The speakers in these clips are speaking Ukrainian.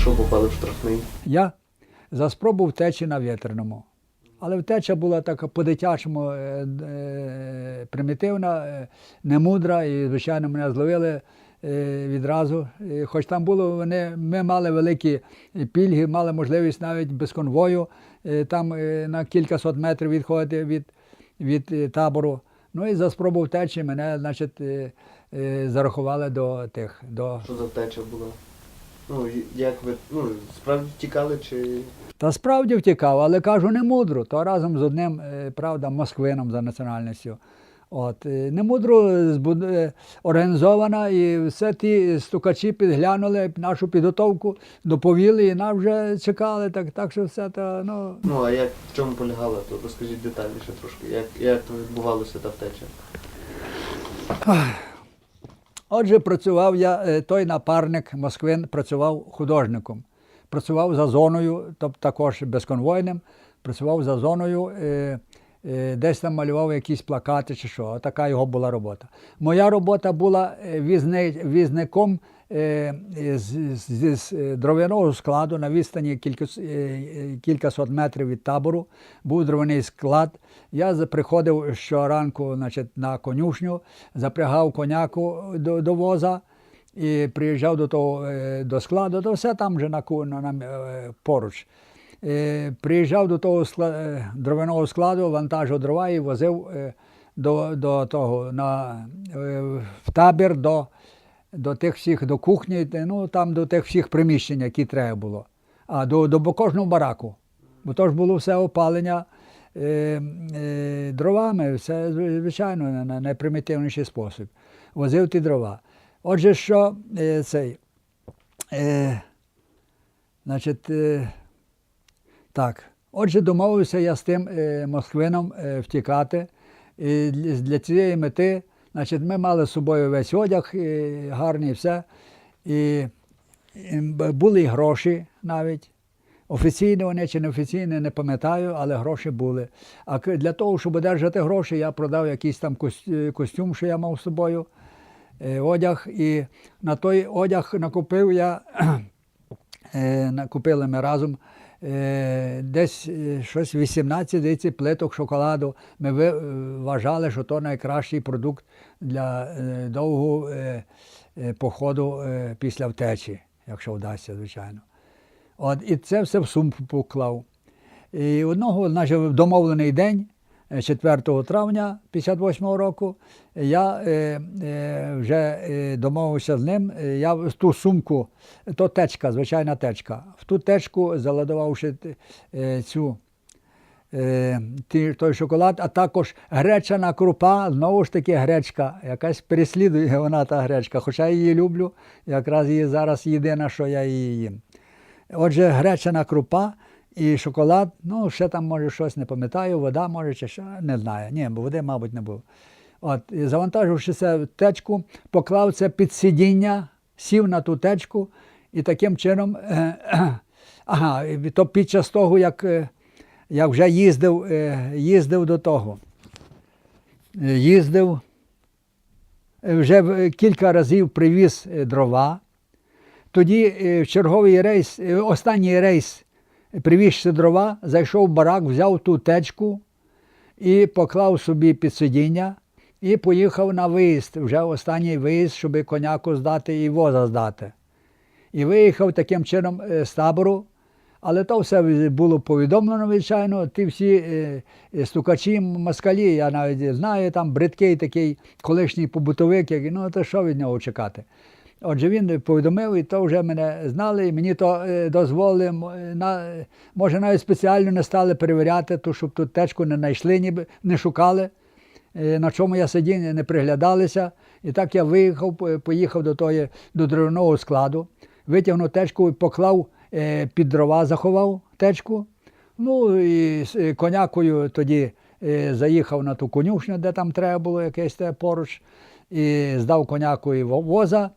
що попали в штрафний? Я за спробу втечі на вітряному. Але втеча була така по-дитячому е, е, примітивна, е, немудра, і, звичайно, мене зловили відразу. Хоч там було, вони, ми мали великі пільги, мали можливість навіть без конвою там на кількасот метрів відходити від, від табору. Ну і за спробу втечі мене, значить, зарахували до тих, до Що за втеча була? Ну, як ви ну, справді тікали чи. Та справді втікав, але кажу, не мудро, то разом з одним, е, правда, москвином за національністю. От, е, не мудро збуд- е, організована, і все ті стукачі підглянули нашу підготовку, доповіли і нас вже чекали, так, так що все то, ну, Ну, а як в чому полягала, то розкажіть детальніше трошки, як, як відбувалося та втеча? Отже, працював я, е, той напарник Москвин працював художником. Працював за зоною, тобто також безконвойним, працював за зоною, е, е, десь там малював якісь плакати чи що. Така його була робота. Моя робота була візни, візником з, з, з е, дров'яного складу на відстані кількас, е, е, кількасот метрів від табору. Був дров'яний склад. Я приходив щоранку значить, на конюшню, запрягав коняку до, до воза і приїжджав до того е, до складу, то все там вже на, на, на е, поруч. Е, Приїжджав до того скла- е, дровяного складу, вантажив дрова і возив е, до, до того на, е, в табір до, до тих всіх до кухні, ну там до тих всіх приміщень, які треба було. А до, до кожного бараку. Бо то ж було все опалення е, е, дровами, все звичайно на, на найпримітивніший спосіб. Возив ті дрова. Отже, що е, цей. Е, значить, е, так. Отже, домовився я з тим е, москвином е, втікати. І для цієї мети, значить, ми мали з собою весь одяг, гарний все. І, були гроші навіть. Офіційно вони чи неофіційно, не пам'ятаю, але гроші були. А для того, щоб одержати гроші, я продав якийсь там е, костюм, що я мав з собою, е, одяг. І на той одяг накупив я, е, накупили ми разом десь е, щось 18 здається, плиток шоколаду. Ми е, вважали, що то найкращий продукт для е, довгого е, е, походу е, після втечі, якщо вдасться, звичайно. От, і це все в сумку поклав. І одного, наче в домовлений день, е, 4 травня 58 року, я е, е, вже е, домовився з ним. е, Я в ту сумку, то течка, звичайна течка, в ту течку заладувавши е, цю. е, Той шоколад, а також гречана крупа, знову ж таки гречка. Якась переслідує вона та гречка, хоча я її люблю, якраз її зараз єдине, що я її їм. Отже, гречана крупа і шоколад, ну, ще там, може, щось не пам'ятаю, вода, може, чи що, не знаю. Ні, бо води, мабуть, не було. От, і в течку, поклав це під сидіння, сів на ту течку і таким чином, е, ага, то під час того, як, е, як вже їздив, е, їздив до того. Е, Їздив, е, вже кілька разів привіз е, дрова. Тоді е, в черговий рейс, е, останній рейс привізши дрова, зайшов в барак, взяв ту течку і поклав собі під сидіння і поїхав на виїзд, вже останній виїзд, щоб коняку здати і воза здати. І виїхав таким чином е, з табору. Але то все було повідомлено, звичайно. Ті всі е, е, стукачі, москалі, я навіть знаю, там бридкий такий колишній побутовик, який, ну то що від нього чекати. Отже, він повідомив, і то вже мене знали, і мені то е, дозволили, може навіть спеціально не стали перевіряти, то, щоб тут течку не знайшли, ніби не шукали, е, на чому я сидів, не приглядалися. І так я виїхав, поїхав до, тої, до дровяного складу, витягнув течку і поклав е, під дрова, заховав течку. Ну і конякою тоді заїхав на ту конюшню, де там треба було якесь те поруч, і здав конякою во- воза.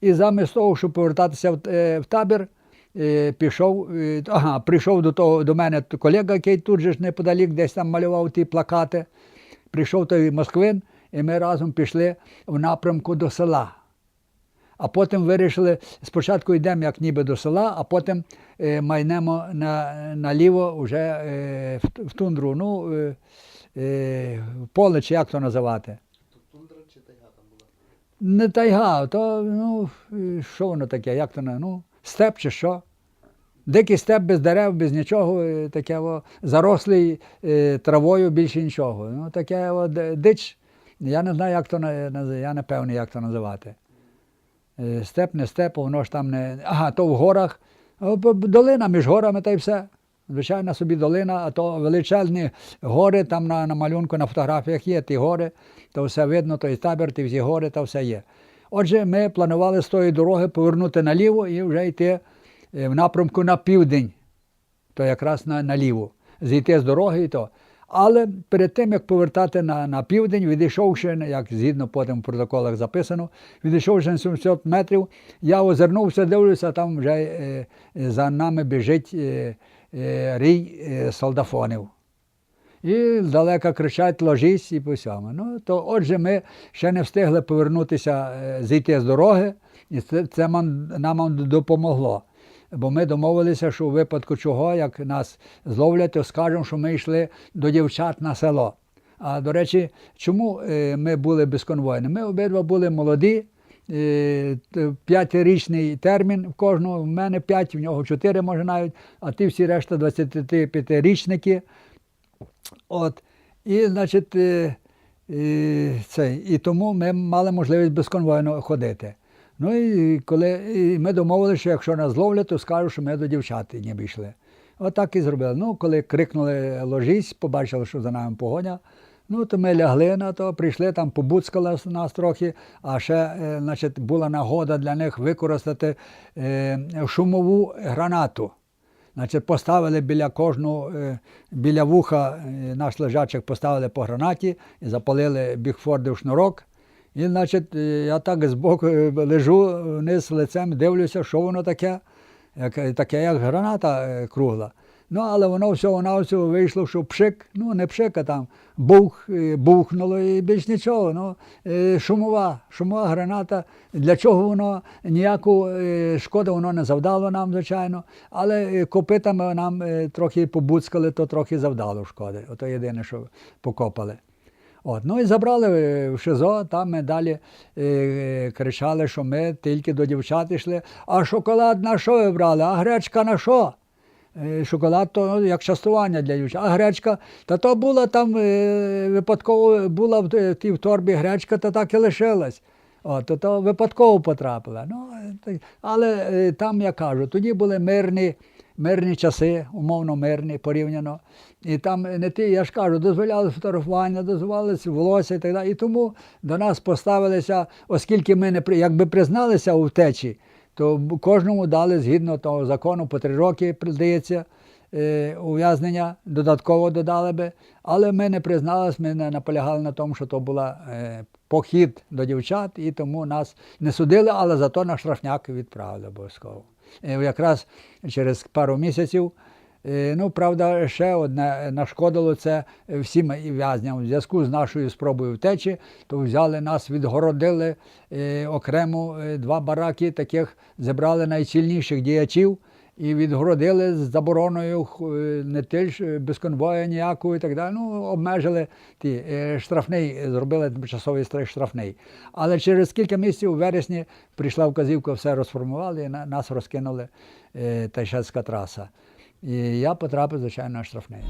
І замість того, щоб повертатися в, е, табір, е, пішов, е, ага, прийшов до того до мене колега, який тут же ж неподалік десь там малював ті плакати. Прийшов той Москвин, і ми разом пішли в напрямку до села. А потім вирішили, спочатку йдемо як ніби до села, а потім е, майнемо на, наліво вже е, в, в тундру, ну, е, е, в поле, чи як то називати. Тут тундра чи тайга там була? Не тайга, то ну, що воно таке, як то на- ну, степ чи що? Дикий степ без дерев, без нічого, е, таке о, зарослий е, травою більше нічого. Ну, таке о, дич. Я не знаю, як то я не певний, як то називати. Е, Степ, не степ, воно ж там не. Ага, то в горах. Долина між горами та й все. Звичайна собі долина, а то величезні гори, там на, на малюнку, на фотографіях є ті гори, то все видно, той табір, ті всі гори, то все є. Отже, ми планували з тої дороги повернути наліво і вже йти е, в напрямку на південь, то якраз на, наліво, зійти з дороги і то. Але перед тим, як повертати на, на південь, відійшовши, як згідно потім в протоколах записано, відійшовши на 700 метрів, я озирнувся, дивлюся, там вже е, е, за нами біжить е, рій е, солдафонів. І здалека кричать ложись і по всьому. Ну, то отже, ми ще не встигли повернутися, е, зійти з дороги, і це, це нам допомогло. Бо ми домовилися, що у випадку чого, як нас зловлять, то скажемо, що ми йшли до дівчат на село. А до речі, чому е, ми були безконвойні? Ми обидва були молоді, е, п'ятирічний термін в кожного, в мене п'ять, в нього чотири, може навіть, а ті всі решта 25-річники. От. І, значить, е, е, це, і тому ми мали можливість безконвойно ходити. Ну і коли і ми домовилися, що якщо нас зловлять, то скажуть, що ми до дівчат ніби йшли. Отак і зробили. Ну, коли крикнули ложись, побачили, що за нами погоня. Ну, то ми лягли на то, прийшли, там побуцкали нас трохи, а ще е, значить, була нагода для них використати е, шумову гранату. Значить, поставили біля кожного, е, біля вуха наш лежачих поставили по гранаті і запалили бігфорди в шнурок. І, значить, я так збоку лежу вниз лицем, дивлюся, що воно таке, таке, як граната кругла. Ну, але воно всього на всього вийшло, що пшик, ну не пшик, а там бух, е, бухнуло і більш нічого. Ну, е, шумова, шумова граната. Для чого воно ніяку е, шкоди воно не завдало нам, звичайно, але копитами нам трохи побуцкали, то трохи завдало шкоди. Ото єдине, що покопали. От, ну і забрали в ШИЗО, там ми далі е, кричали, що ми тільки до дівчат йшли. А шоколад на що ви брали? А гречка на що? Е, Шоколад то ну, як частування для дівчат. А гречка, та то була там е, випадково була в тій в торбі гречка, та так і лишилась. О, то, випадково потрапила. Ну, е, але е, там, я кажу, тоді були мирні, мирні часи, умовно мирні порівняно. І там не ті, я ж кажу, дозволяли фотографування, дозволялися волосся і так далі. І тому до нас поставилися, оскільки ми не якби призналися у втечі, то кожному дали згідно того закону по три роки здається е, ув'язнення, додатково додали би. Але ми не призналися, ми не наполягали на тому, що то була е, похід до дівчат, і тому нас не судили, але зато на штрафняк відправили обов'язково. Е, якраз через пару місяців. Е, Ну, правда, ще одне нашкодило це всім в'язням. У зв'язку з нашою спробою втечі, то взяли нас, відгородили е, окремо е, два бараки, таких зібрали найсильніших діячів і відгородили з забороною не тільки без конвою ніякого і так далі. Ну, обмежили ті штрафний, зробили тимчасовий стра- штрафний. Але через кілька місяців у вересні прийшла вказівка, все розформували і нас розкинули Тайшетська траса. І я потрапив, звичайно, на штрафний.